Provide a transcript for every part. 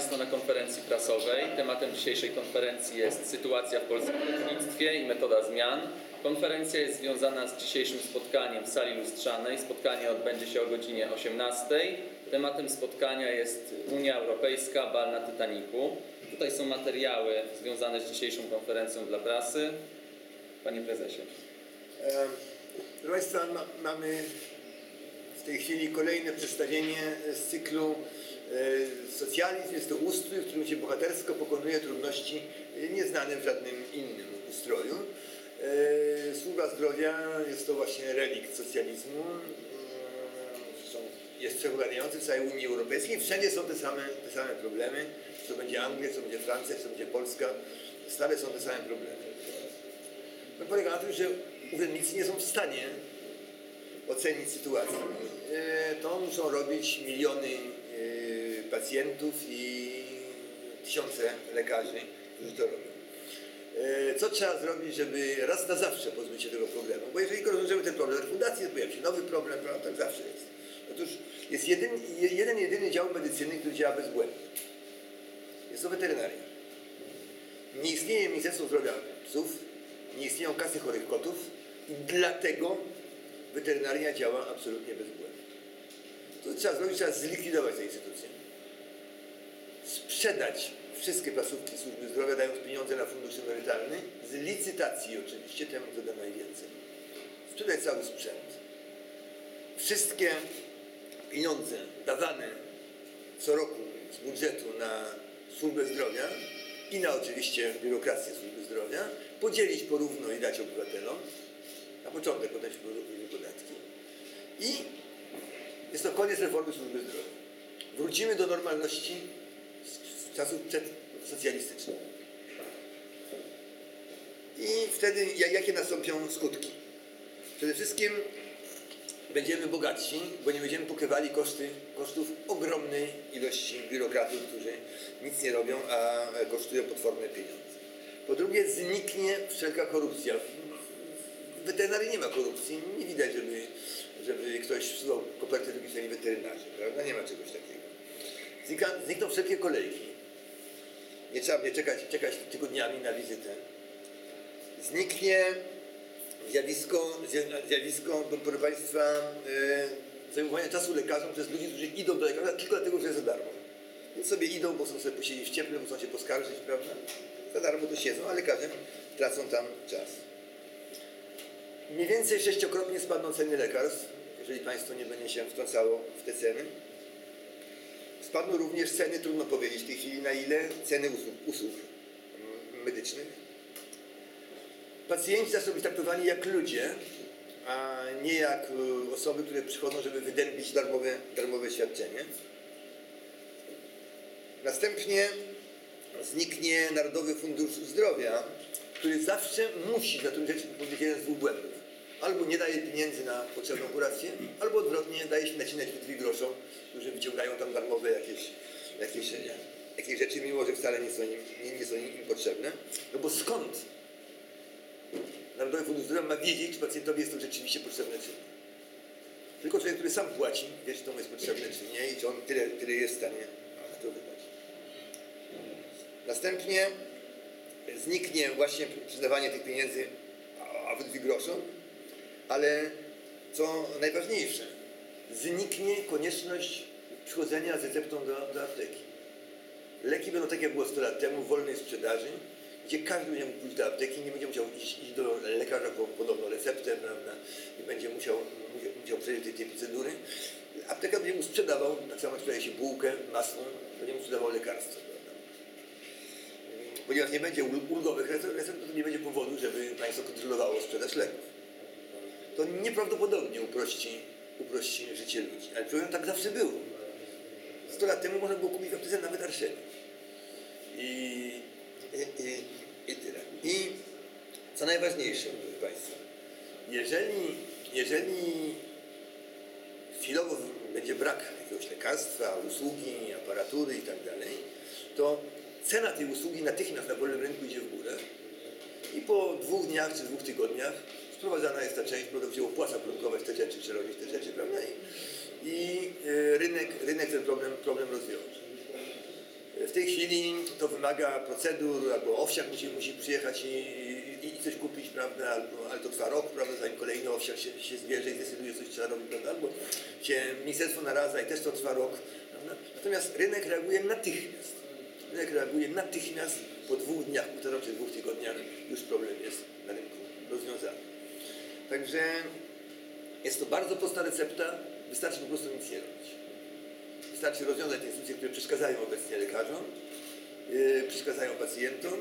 Państwa na konferencji prasowej. Tematem dzisiejszej konferencji jest sytuacja w polskim lotnictwie i metoda zmian. Konferencja jest związana z dzisiejszym spotkaniem w sali lustrzanej. Spotkanie odbędzie się o godzinie 18. Tematem spotkania jest Unia Europejska, bal na Titaniku. Tutaj są materiały związane z dzisiejszą konferencją dla prasy. Panie Prezesie. Proszę Państwa, ma, mamy w tej chwili kolejne przedstawienie z cyklu Socjalizm jest to ustrój, w którym się bohatersko pokonuje trudności e, nieznane w żadnym innym ustroju. E, służba zdrowia jest to właśnie relikt socjalizmu. Jest przepogadający w całej Unii Europejskiej. Wszędzie są te same, te same problemy. Co będzie Anglia, co będzie Francja, co będzie Polska. Stale są te same problemy. No, polega na tym, że urzędnicy nie są w stanie ocenić sytuacji. To muszą robić miliony pacjentów i tysiące lekarzy, którzy to robią. Co trzeba zrobić, żeby raz na zawsze pozbyć się tego problemu? Bo jeżeli rozwiążemy ten problem refundacji, pojawi się nowy problem, prawda? tak zawsze jest. Otóż jest jeden, jeden jedyny dział medycyny, który działa bezbłędnie. Jest to weterynaria. Nie istnieje Ministerstwo Zdrowia psów, nie istnieją kasy chorych kotów i dlatego weterynaria działa absolutnie bezbłędnie. To trzeba zrobić, trzeba zlikwidować tę instytucję. Sprzedać wszystkie placówki służby zdrowia, dając pieniądze na fundusz emerytalny, z licytacji oczywiście, temu kto da najwięcej. Sprzedać cały sprzęt. Wszystkie pieniądze dawane co roku z budżetu na służbę zdrowia i na oczywiście biurokrację służby zdrowia, podzielić porówno i dać obywatelom. Na początek podać porówno podatki. I jest to koniec reformy służby zdrowia. Wrócimy do normalności z czasów przedsocjalistycznych. I wtedy jakie nastąpią skutki? Przede wszystkim będziemy bogatsi, bo nie będziemy pokrywali koszty, kosztów ogromnej ilości biurokratów, którzy nic nie robią, a kosztują potworne pieniądze. Po drugie, zniknie wszelka korupcja. W weterynarii nie ma korupcji, nie widać, żeby, żeby ktoś wsuwał kopertę do pisania weterynarza, prawda? Nie ma czegoś takiego. Znika, znikną wszelkie kolejki. Nie trzeba mnie czekać, czekać tygodniami na wizytę. Zniknie zjawisko, zjawisko proszę Państwa, yy, zajmowania czasu lekarzom przez ludzi, którzy idą do lekarza tylko dlatego, że jest za darmo. Więc sobie idą, bo chcą sobie posiedzieć w cieple, chcą się poskarżyć, prawda? Za darmo to siedzą, a lekarze tracą tam czas. Mniej więcej sześciokrotnie spadną ceny lekarstw, jeżeli Państwo nie będzie się wtrącało w te ceny. Spadną również ceny, trudno powiedzieć w tej chwili na ile, ceny usług, usług medycznych. Pacjenci zaczną być traktowani jak ludzie, a nie jak osoby, które przychodzą, żeby wydębić darmowe, darmowe świadczenie. Następnie zniknie Narodowy Fundusz Zdrowia, który zawsze musi za tę rzecz powiedzieć jeden z dwóch błędów. Albo nie daje pieniędzy na potrzebną kurację, albo odwrotnie daje się nacinać wydwi groszą, którzy wyciągają tam darmowe jakieś, jakieś, jakieś rzeczy, mimo że wcale nie są, im, nie, nie są im potrzebne. No bo skąd Narodowy Fundusz Zdrowia ma wiedzieć, czy pacjentowi jest to rzeczywiście potrzebne, czy nie? Tylko człowiek, który sam płaci, wie, czy to mu jest potrzebne, czy nie i czy on tyle, tyle jest w stanie na to wydać. Następnie zniknie właśnie przyznawanie tych pieniędzy, a wydwi groszą, ale co najważniejsze, zniknie konieczność przychodzenia z receptą do, do apteki. Leki będą tak jak było 100 lat temu w wolnej sprzedaży, gdzie każdy będzie mógł pójść do apteki, nie będzie musiał iść, iść do lekarza po podobną receptę, prawda? Nie będzie musiał, musiał przejść tej, tej procedury. Apteka będzie mu sprzedawał, tak samo sprzedaje się bułkę, masło, będzie mu sprzedawał lekarstwo. Ponieważ nie będzie ulgowych recept, to nie będzie powodu, żeby państwo kontrolowało sprzedaż leków. Nieprawdopodobnie uprości, uprości życie ludzi. Ale problem tak zawsze było. 100 lat temu można było kupić aptece nawet arszenie. I, i, i, I tyle. I co najważniejsze, proszę Państwa, jeżeli, jeżeli chwilowo będzie brak jakiegoś lekarstwa, usługi, aparatury i tak dalej, to cena tej usługi natychmiast na wolnym rynku idzie w górę i po dwóch dniach czy dwóch tygodniach sprowadzana jest ta część, bo się opłaca produkować te rzeczy, czy robić te rzeczy, prawda? I, i rynek, rynek ten problem, problem rozwiąże. w tej chwili to wymaga procedur, albo owsiak musi, musi przyjechać i, i, i coś kupić, prawda, albo, ale to trwa rok, prawda, zanim kolejny owsiak się, się zbierze i zdecyduje, coś trzeba robić, prawda, albo się ministerstwo naradza i też to trwa rok. Prawda? Natomiast rynek reaguje natychmiast. Rynek reaguje natychmiast po dwóch dniach, półtora czy dwóch tygodniach już problem jest na rynku rozwiązany. Także jest to bardzo prosta recepta, wystarczy po prostu nic nie robić. Wystarczy rozwiązać te instytucje, które przeszkadzają obecnie lekarzom, yy, przeszkadzają pacjentom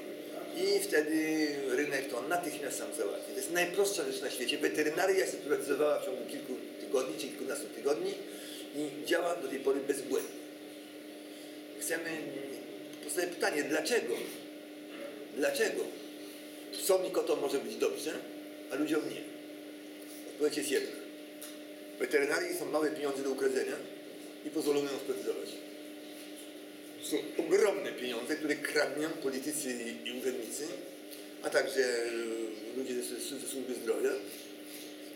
i wtedy rynek to natychmiast sam załatwi. To jest najprostsza rzecz na świecie. Weterynaria się sprywatyzowała w ciągu kilku tygodni czy kilkunastu tygodni i działa do tej pory bezbłędnie. Chcemy postawić pytanie, dlaczego? Dlaczego? Psom i kotom może być dobrze, a ludziom nie. Odpowiedź jest jedna. Weterynarii są małe pieniądze do ukradzenia i pozwolono ją sprywatyzować. Są ogromne pieniądze, które kradną politycy i urzędnicy, a także ludzie ze, ze służby zdrowia.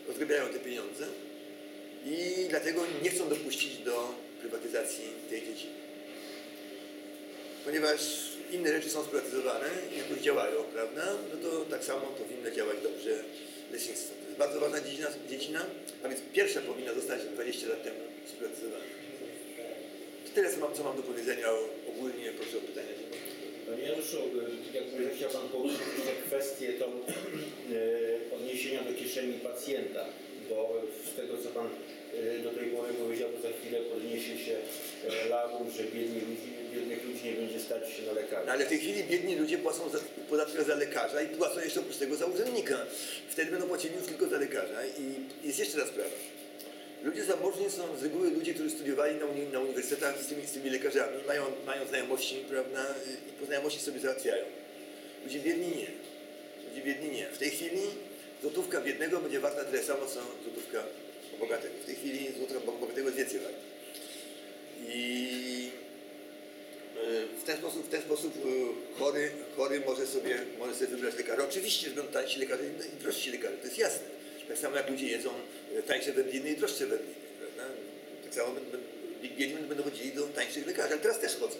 Rozgrabiają te pieniądze i dlatego nie chcą dopuścić do prywatyzacji tej dziedziny. Ponieważ inne rzeczy są sprywatyzowane i jakoś działają, prawda? No to tak samo powinno działać dobrze leśnictwo. Bardzo ważna dziedzina, dziedzina a więc pierwsza powinna zostać 20 lat temu sprywatyzowana. To tyle, co mam, co mam do powiedzenia ogólnie. Proszę o pytania. Panie Januszu, jakby chciał Pan poruszyć jeszcze kwestię tą e, odniesienia do kieszeni pacjenta, bo z tego co Pan e, do tej pory powiedział, to za chwilę podniesie się e, larum, że biedni ludzi, biednych ludzi nie będzie stać się na lekarza. No ale w tej chwili biedni ludzie płacą za, podatek za lekarza i płacą jeszcze oprócz tego za urzędnika. Wtedy będą płacili już tylko za lekarza. I jest jeszcze raz sprawa. Ludzie zamożni są z reguły ludzie, którzy studiowali na, uni na uniwersytetach z tymi, z tymi lekarzami, mają, mają znajomości, prawda, i po znajomości sobie załatwiają. Ludzie biedni nie. Ludzie biedni nie. W tej chwili złotówka biednego będzie warta tyle samo, co złotówka bogatego. W tej chwili złotówka bogatego jest więcej warta. I w ten sposób, w ten sposób chory, chory może, sobie, może sobie wybrać lekarza. Oczywiście, że będą tańsi lekarze i drożsi lekarze, to jest jasne. Tak samo jak ludzie jedzą tańsze wędliny i droższe wędliny, prawda? Tak samo biedni będą chodzili do tańszych lekarzy, ale teraz też chodzą.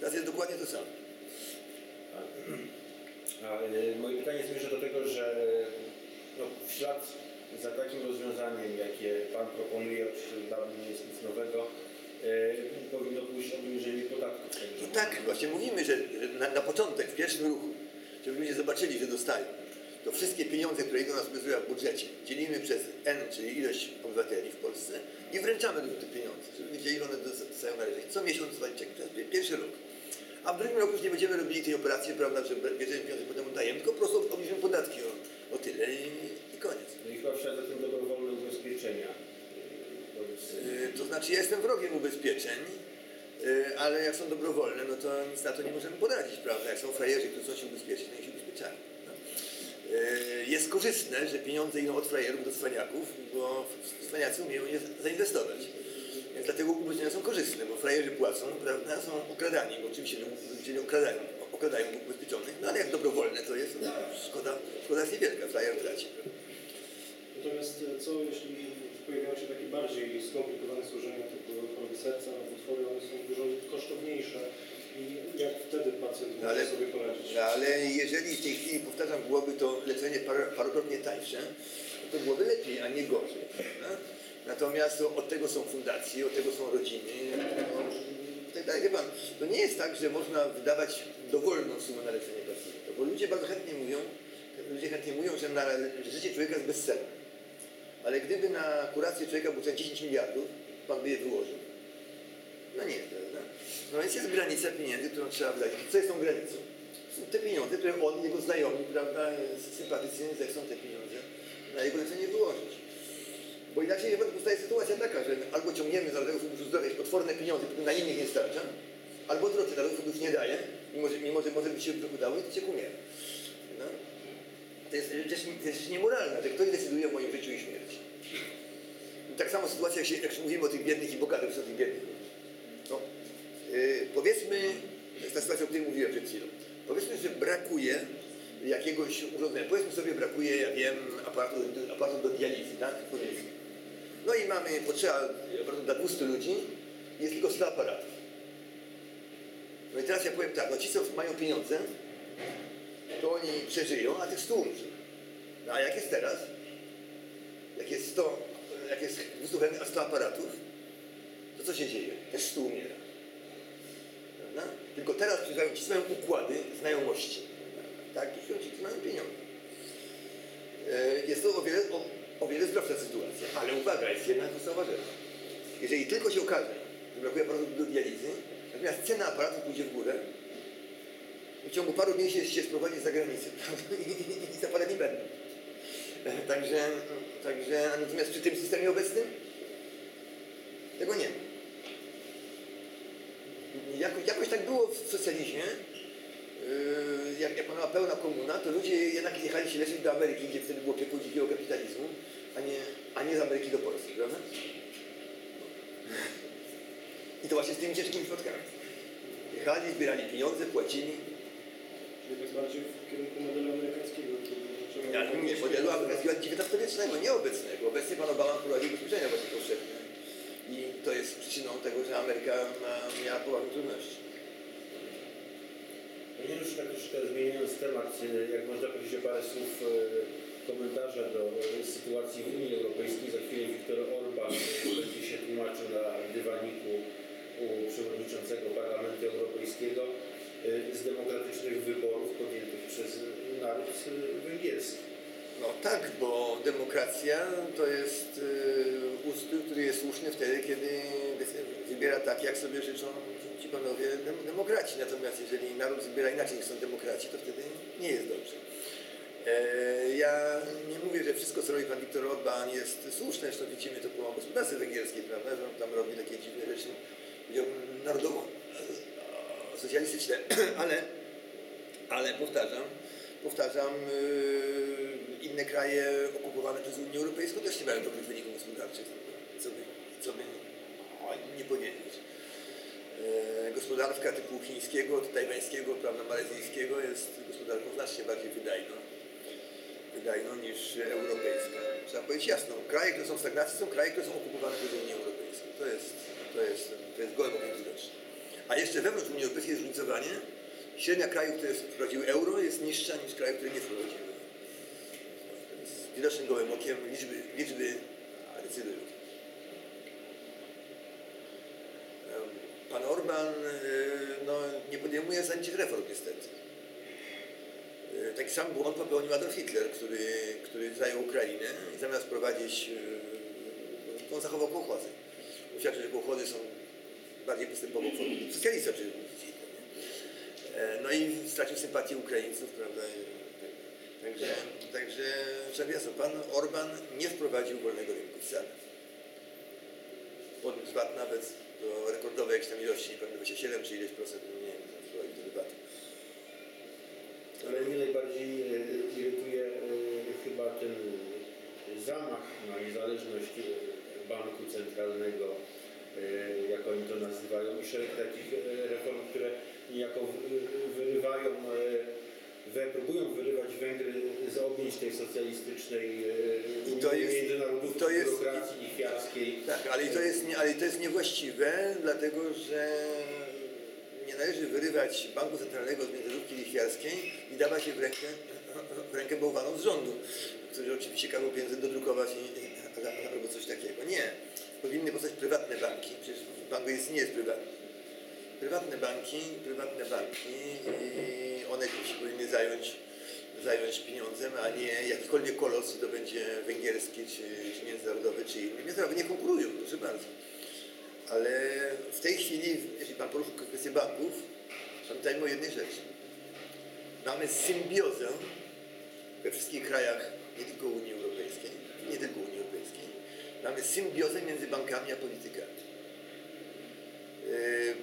Teraz jest dokładnie to samo. A, a moje pytanie zmierza do tego, że no, w ślad za takim rozwiązaniem, jakie Pan proponuje, oczywiście dla mnie nie jest nic nowego, e, powinno pójść obniżenie podatków. No tak, właśnie mówimy, że na, na początek, w pierwszym ruchu, żeby ludzie zobaczyli, że dostają, to wszystkie pieniądze, które idą na służbę w budżecie, dzielimy przez N, czyli ilość obywateli w Polsce i wręczamy te pieniądze, żeby wiedzieli, ile one dostają należeć. Co miesiąc jest pierwszy rok. A w drugim roku już nie będziemy robili tej operacji, prawda, że bierzemy pieniądze, potem oddajemy, tylko po prostu obniżymy podatki o, o tyle i koniec. No i chyba w ślad za tym dobrowolne ubezpieczenia. Yy, to znaczy ja jestem wrogiem ubezpieczeń, yy, ale jak są dobrowolne, no to nic na to nie możemy poradzić, prawda? Jak są frajerzy, którzy chcą się ubezpieczyć, to niech się ubezpieczają. Yy, jest korzystne, że pieniądze idą od frajerów do cwaniaków, bo cwaniacy umieją je zainwestować. Więc dlatego ubezpieczenia są korzystne, bo frajerzy płacą, prawda, są okradani, bo oczywiście ludzie okradają, okradają ubezpieczonych, no ale jak dobrowolne to jest, no, szkoda, szkoda jest niewielka, frajer traci. Natomiast co jeśli pojawiają się takie bardziej schorzenia typu choroby serca, nowotwory, one są dużo kosztowniejsze i jak wtedy pacjent może ale, sobie poradzić? Ale jeżeli w tej chwili, powtarzam, byłoby to leczenie par, parokrotnie tańsze, to byłoby lepiej, a nie gorzej. Prawda? Natomiast od tego są fundacje, od tego są rodziny. No, tak dalej. Wie pan, to nie jest tak, że można wydawać dowolną sumę na leczenie pacjenta, bo ludzie bardzo chętnie mówią, ludzie chętnie mówią, że, na, że życie człowieka jest bezcenne. Ale gdyby na kurację człowieka było 10 miliardów, pan by je wyłożył. No nie, prawda? No więc jest granica pieniędzy, którą trzeba wydać. Co jest tą granicą? Są te pieniądze, które on, jego znajomi, prawda, sympatycy zechcą te pieniądze na jego leczenie wyłożyć. Bo inaczej powstaje sytuacja taka, że albo ciągniemy z Narodowego Funduszu Zdrowia potworne pieniądze, które na innych nie starcza, albo odwrotnie, Narodowy Fundusz nie daje, mimo że, mimo, że może by się udało i to się umiera. No. To jest rzecz, to jest rzecz niemoralna, że ktoś decyduje o moim życiu i śmierci. Tak samo sytuacja, jak, się, jak mówimy o tych biednych i bogatych, o tych biednych. No, yy, powiedzmy, to jest ta sytuacja, o której mówiłem przed chwilą. Powiedzmy, że brakuje jakiegoś urządzenia. Powiedzmy sobie, brakuje, ja wiem, aparatu, aparatu do dializy, tak? Powiedzmy. No i mamy potrzeba aparatu dla 200 ludzi, jest tylko 100 aparatów. No i teraz ja powiem tak, no ci co mają pieniądze, to oni przeżyją, a tych stu umrze. No a jak jest teraz? Jak jest 100, jak jest 200 chętnych, a 100 aparatów, to co się dzieje? Też stu umiera. Prawda? Tylko teraz przyjrzają ci swoje układy znajomości. Tak, i ci, którzy mają pieniądze. E, Jest to o wiele, o, o wiele zdrowsza sytuacja. Ale uwaga, jest jedna podstawowa rzecz. Jeżeli tylko się okaże, że brakuje aparatów do dializy, natomiast cena aparatu pójdzie w górę, w ciągu paru miesięcy się sprowadzi z zagranicy i, i, i zapaleni będą. Także, także, natomiast przy tym systemie obecnym tego nie ma. Jako, jakoś tak było w socjalizmie, Yy, jak, jak panowała pełna komuna, to ludzie jednak jechali się leczyć do Ameryki, gdzie wtedy było piekło dzikiego kapitalizmu, a nie, a nie z Ameryki do Polski, prawda? I to właśnie z tymi ciężkimi środkami. Jechali, zbierali pieniądze, płacili. Czyli jest bardziej w kierunku modelu amerykańskiego. Ja mówię modelu amerykańskiego XIX-wiecznego, nie obecnego. Obecnie pan Obama prowadzi ubezpieczenia właśnie powszechne. I to jest przyczyną tego, że Ameryka miała poważne trudności. No już tak troszkę zmieniając temat, e, jak można powiedzieć parę słów e, komentarza do sytuacji w Unii Europejskiej. Za chwilę Viktor Orban e, będzie się tłumaczył na dywaniku u przewodniczącego Parlamentu Europejskiego z demokratycznych wyborów podjętych przez naród węgierski. No tak, bo demokracja to jest y, ustrój, który jest słuszny wtedy, kiedy wybiera tak, jak sobie życzą ci panowie dem demokraci. Natomiast jeżeli naród wybiera inaczej niż są demokraci, to wtedy nie jest dobrze. E, ja nie mówię, że wszystko, co robi pan Viktor Orban jest słuszne, zresztą widzimy to po gospodarce węgierskiej, prawda, że on tam robi takie dziwne rzeczy, powiedziałbym, narodowo e, socjalistyczne, ale, ale powtarzam, powtarzam, yy, inne kraje okupowane przez Unię Europejską też nie mają dobrych wyników gospodarczych, co by, co by nie powiedzieć. Yy, gospodarka typu chińskiego, tajwańskiego, prawda, malezyjskiego jest gospodarką znacznie bardziej wydajną, wydajną niż europejska. Trzeba powiedzieć jasno, kraje, które są w stagnacji są kraje, które są okupowane przez Unię Europejską. To jest, to jest, to jest. A jeszcze wewnątrz Unii Europejskiej jest różnicowanie. Średnia krajów, które wprowadziły euro jest niższa niż krajów, które nie wprowadziły. Więc widocznym gołym okiem liczby, liczby decydują. Pan Orban y, no, nie podejmuje zasadniczych reform niestety. Y, Taki sam błąd popełnił Adolf Hitler, który, który zajął Ukrainę i zamiast prowadzić, y, on zachował kołchozy. Uświadczył, że kołchozy są bardziej postępową formą socjalista, czy? E, No i stracił sympatię Ukraińców, prawda? Także, także szanowni Państwo, pan Orban nie wprowadził wolnego rynku wcale. Podniósł VAT nawet do rekordowej jakieś tam ilości, nie pamiętam, 27 czy ileś procent, nie wiem, do debaty. Ale mnie najbardziej e, irytuje e, chyba ten zamach na niezależność banku centralnego, jak oni to nazywają, i szereg takich e, reform, które niejako wyrywają, e, we, próbują wyrywać Węgry z objęć tej socjalistycznej e, I to jest- międzynarodówki, to jest- biurokracji lichwiarskiej. Tak, ale to jest, ale to jest niewłaściwe, dlatego że nie należy wyrywać banku centralnego z międzynarodówki lichwiarskiej i dawać je w rękę, w rękę bałwanom z rządu, którzy oczywiście każą pieniądze dodrukować i, albo coś takiego. Nie. Powinny powstać prywatne banki. Przecież bank jest, nie jest prywatny. Prywatne banki, prywatne banki i one się powinny zająć, zająć pieniądzem, a nie jakikolwiek kolos, to będzie węgierski, czy, czy międzynarodowy, czy inny. Międzynarodowe nie konkurują, proszę bardzo. Ale w tej chwili, jeśli Pan poruszył kwestię banków, pamiętajmy o jednej rzeczy. Mamy symbiozę we wszystkich krajach, nie tylko Unii Europejskiej, nie tylko Unii mamy symbiozę między bankami a politykami. Yy,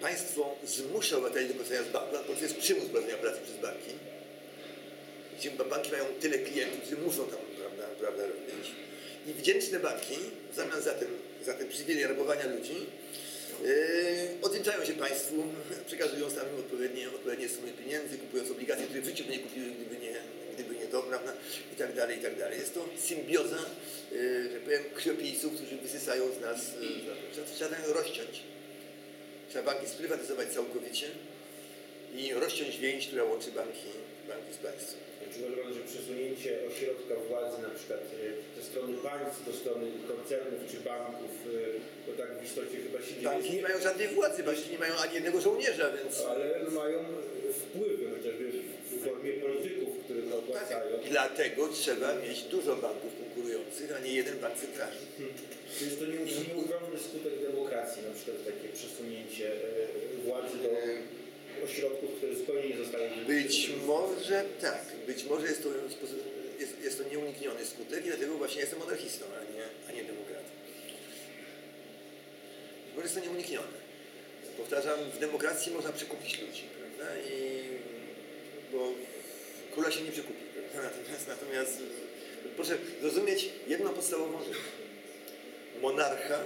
Państwo zmusza obywateli do korzystania z banku, a jest przymus prowadzenia pracy przez banki. Banki mają tyle klientów, którzy muszą tam prawda, prawda, robić. I wdzięczne banki, w zamian za ten, za ten przywilej rabowania ludzi, yy, odwdzięczają się państwu, przekazując im odpowiednie, odpowiednie sumy pieniędzy, kupując obligacje, które w życiu by nie kupiły, gdyby nie, gdyby nie to, prawda, i tak dalej, i tak dalej. Jest to symbioza, yy, że powiem, krwiopijców, którzy wysysają z nas, yy, trzeba, trzeba to rozciąć. Trzeba banki sprywatyzować całkowicie i rozciąć więź, która łączy banki, banki z państwem. Pan, że przesunięcie ośrodka władzy na przykład y, ze strony państw do strony koncernów czy banków, y, to tak w istocie chyba się dzieje. Banki nie mają żadnej władzy, banki nie mają ani jednego żołnierza, więc Ale mają wpływy chociażby w formie polityków, których opłacają. dlatego trzeba mieć dużo banków konkurujących, a nie jeden bank centralny. Czy jest to nie- nieuchronny skutek demokracji, na przykład takie przesunięcie władzy do ośrodków, które zupełnie nie zostały Być może tak, być może jest to, jest, jest to nieunikniony skutek i dlatego właśnie jestem monarchistą, a nie, a nie demokratą. Być może jest to nieuniknione. Powtarzam, w demokracji można przekupić ludzi, prawda? I, bo króla się nie przekupi, prawda? Natomiast, natomiast proszę zrozumieć jedną podstawową rzecz. Monarcha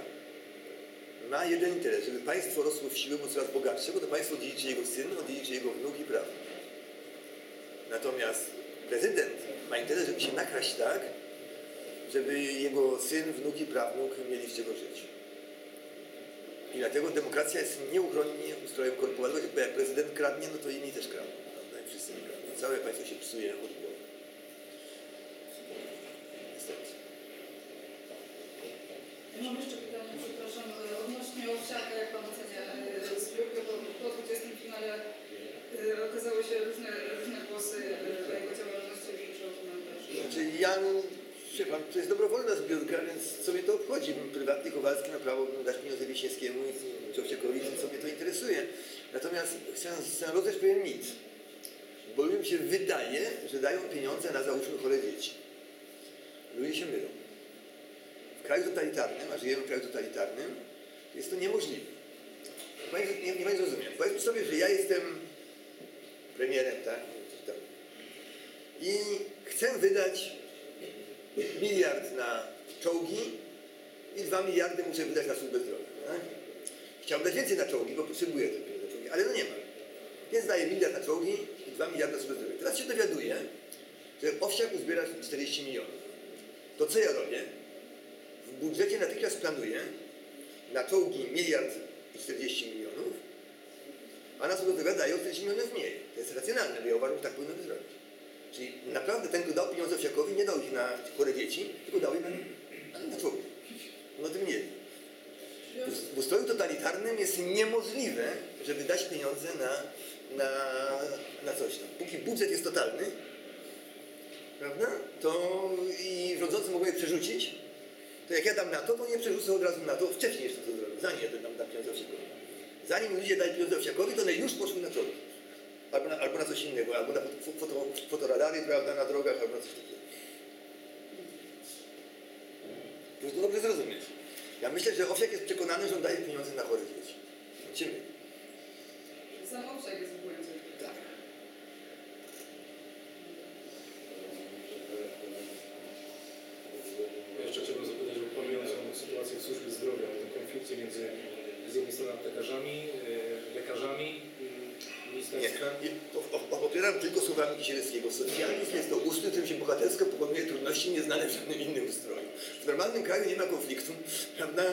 ma jeden interes, żeby państwo rosło w siłę, bo coraz bogatsze, bo to państwo dziedziczy jego syn, odziedziczy jego wnuk i prawnik. Natomiast prezydent ma interes, żeby się nakraść tak, żeby jego syn, wnuk i prawnuk mieli z czego żyć. I dlatego demokracja jest nieuchronnie ustrojem korporacyjnym, bo jak prezydent kradnie, no to inni też kradną. Prawda? Wszyscy kradną. Całe państwo się psuje od głowy. Niestety. Mam jeszcze pytanie, przepraszam, e, odnośnie owsiaka, jak Pan ocenia e, zbiórkę po, po 20 finale e, okazały się różne, różne głosy e, o jego działalności, komentarze. Znaczy ja, wie pan, to jest dobrowolna zbiórka, więc co mnie to obchodzi? Prywatny Kowalski ma prawo dać pieniądze Wiśniewskiemu i Czowciekowi, co mnie to interesuje. Natomiast chcę, chcę roześć pewien mit. Bo ludziom się wydaje, że dają pieniądze na załóżmy chore dzieci. Ludzie się mylą. W kraju totalitarnym, a żyjemy w kraju totalitarnym, jest to niemożliwe. Pani, nie, nie pani zrozumie. Powiedzmy sobie, że ja jestem premierem, tak? I chcę wydać miliard na czołgi i dwa miliardy muszę wydać na służbę zdrowia. Tak? Chciałbym dać więcej na czołgi, bo potrzebuję te pieniądze na czołgi, ale no nie ma. Więc daję miliard na czołgi i dwa miliardy na służbę zdrowia. Teraz się dowiaduję, że Owsiak uzbiera 40 milionów. To co ja robię? W budżecie natychmiast planuję na czołgi miliard i 40 milionów, a na służbę zdrowia daję o 40 milionów mniej. To jest racjonalne, bo ja uważam, że tak powinno zrobić. Czyli naprawdę ten, kto dał pieniądze Owsiakowi, nie dał ich na chore dzieci, tylko dał je na, na człowiek. On o tym nie wie. W- W ustroju totalitarnym jest niemożliwe, żeby dać pieniądze na, na, na coś tam. Póki budżet jest totalny, prawda, to i rządzący mogą je przerzucić, to jak ja dam na to, to nie przerzucę od razu na to, wcześniej jeszcze to zrobię, zanim ja dam, dam pieniądze Owsiakowi. Zanim ludzie dają pieniądze Owsiakowi, to one już poszły na czołgi. Albo na, albo na coś innego, albo na fo- foto, fotoradary, prawda, na drogach, albo na coś takiego. Żeby to dobrze zrozumieć. Ja myślę, że Owsiak jest przekonany, że on daje pieniądze na chore dzieci. Myli. Sam owsiak jest w błędzie. Tak. Jeszcze chciałbym zapytać o panującą sytuację w służbie zdrowia, o tę konflikcie między z jednej strony aptekarzami, lekarzami, mm, Nie. ministerstwem. O- Opieram tylko słowami Kisielskiego. Socjalizm jest to ustrój, którym się bohatersko pokonuje trudności nieznane w żadnym innym ustroju. W normalnym kraju nie ma konfliktu, prawda?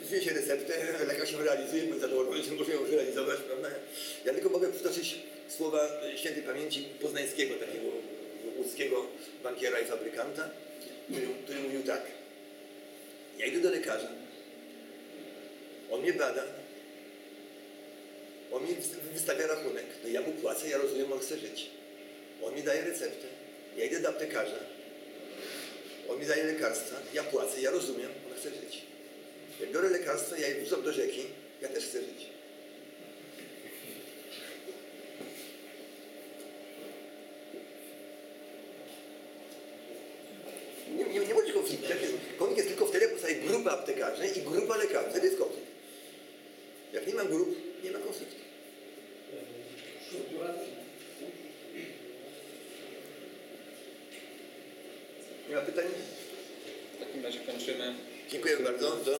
Wpisuje się receptę, lekarz ją realizuje, bo zadowolony, że może ją zrealizować, prawda? Ja tylko mogę przytoczyć słowa świętej pamięci poznańskiego, takiego łódzkiego bankiera i fabrykanta, który, który mówił tak. Ja idę do lekarza. On mnie bada, on mi wystawia rachunek, no ja mu płacę, ja rozumiem, on chce żyć. On mi daje receptę, ja idę do aptekarza, on mi daje lekarstwa, ja płacę, ja rozumiem, on chce żyć. Jak biorę lekarstwo, ja je wrzucam do rzeki, ja też chcę żyć. Nie, nie, nie będzie konfliktu. Jak jest- Konflikt jest tylko wtedy, jak powstaje grupa aptekarzy i grupa lekarzy. Wtedy jest konflikt. Jak nie ma grup, nie ma konfliktu. Nie